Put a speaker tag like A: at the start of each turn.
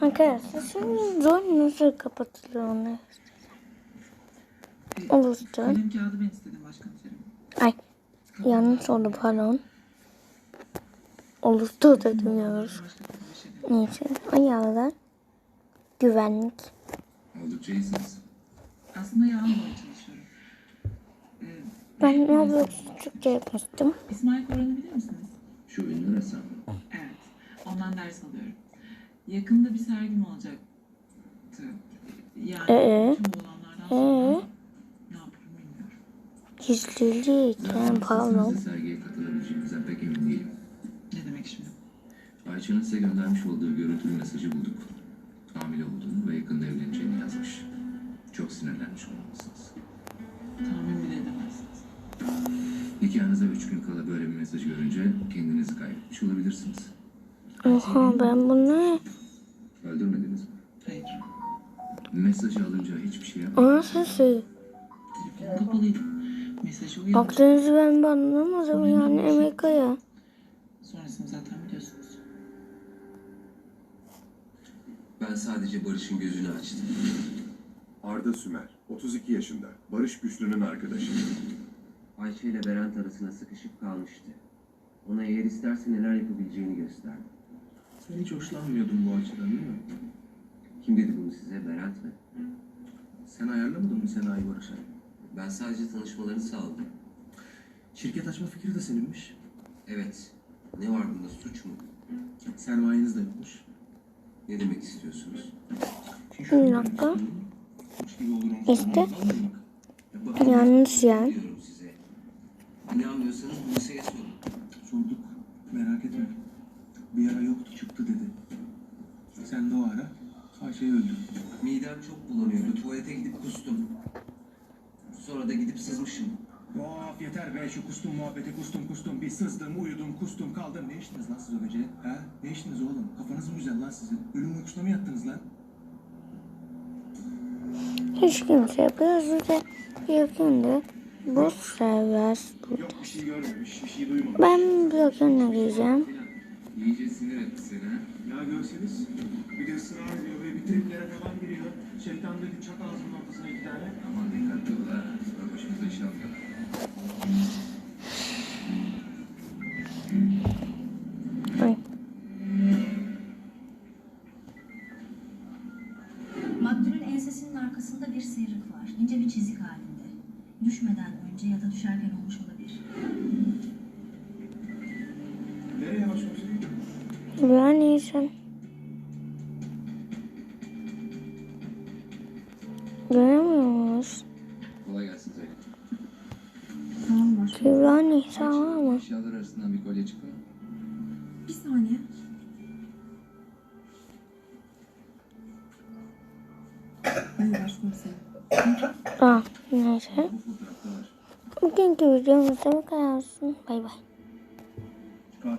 A: Arkadaşlar şimdi rol nasıl kapatılıyor onu Oluştur.
B: Kalem kağıdı ben istedim başkomiserim.
A: Ay yanlış oldu pardon. Oluştur dedim yavuz. Neyse ayarlar. Güvenlik.
C: Oldukça iyisiniz.
B: Aslında yağmurla çalışıyorum. Ee,
A: Ben Roblox Türkçe yapmıştım.
B: İsmail Koran'ı bilir misiniz?
C: Şu ünlü ressam.
B: Evet. Ondan ders alıyorum. Yakında bir sergim olacaktı. Yani
A: Ee?
B: tüm olanlardan sonra
A: Ee?
B: ne yaparım bilmiyorum.
A: Gizliyken pardon.
C: Siz de sergiye katılabileceğinizden pek emin değilim.
B: Ne demek şimdi?
C: Ayça'nın size göndermiş olduğu görüntülü mesajı bulduk. Hamile olduğunu ve yakında evleneceğini yazmış. Çok sinirlenmiş olmalısınız.
B: Tahmin bile edemezsiniz.
C: Nikahınıza üç gün kala böyle bir mesaj görünce kendinizi kaybetmiş olabilirsiniz.
A: Oha ben bunu
C: Öldürmediniz mi?
B: Hayır.
C: Mesajı alınca hiçbir şey yapmadınız.
A: nasıl şey?
B: Telefonum kapalıydı. Mesajı uyandı.
A: Aklınızı ben anlamadım yani Amerika'ya.
B: Sonrasını zaten biliyorsunuz.
D: Ben sadece Barış'ın gözünü açtım.
E: Arda Sümer, 32 yaşında. Barış Güçlü'nün arkadaşı.
D: Ayşe ile Berent arasına sıkışıp kalmıştı. Ona eğer isterse neler yapabileceğini gösterdi.
C: Sen hiç hoşlanmıyordun bu açıdan değil mi?
D: Kim dedi bunu size? Berent mi?
C: Sen ayarlamadın mı Sena'yı Barış'a?
D: Ben sadece tanışmalarını sağladım.
C: Şirket açma fikri de seninmiş.
D: Evet. Ne var bunda suç mu?
C: Sermayeniz de yokmuş.
D: Ne demek istiyorsunuz?
A: Bir dakika. İşte yanlış yer.
D: Diyorum size. İnanmıyorsanız Buse'ye sorun.
F: Sorduk. Merak etme. Bir ara yoktu çıktı dedi. Sen de o ara Ayşe'yi öldürdün.
D: Midem çok bulanıyordu. Tuvalete gidip kustum. Sonra da gidip sızmışım.
F: Of yeter be şu kustum muhabbeti kustum kustum. Bir sızdım uyudum kustum kaldım. Ne içtiniz lan siz o gece? Ha? Ne içtiniz oğlum? Kafanız mı güzel lan sizin? Ölüm uykusuna mı yattınız lan?
A: Hiç kimse biraz da yakındı. Bu sever burada.
F: Yok bir şey görmemiş, bir şey duymamış.
A: Ben bir yakına gideceğim.
C: İyice sinir etti seni ha.
F: Ya görseniz bir de ısrar ediyor ve bir triplere falan giriyor. Şeytan dedi çak ağzının ortasına iki tane.
C: Aman dikkatli ol ha. Sonra başımıza iş.
A: Ay.
G: Maktulün ensesinin arkasında bir sıyrık var. İnce bir çizik halinde. Düşmeden önce ya da düşerken olmuş olabilir.
A: Yani sen. Göremiyoruz.
C: Kolay gelsin Zeynep.
A: Kübra tamam mı?
C: Eşyalar arasından bir kolye mı?
G: Bir saniye. Hayır başkomiserim.
A: Aa, neyse.
C: Var.
A: Bugünkü videomuzda bu kadar olsun. Bay bay.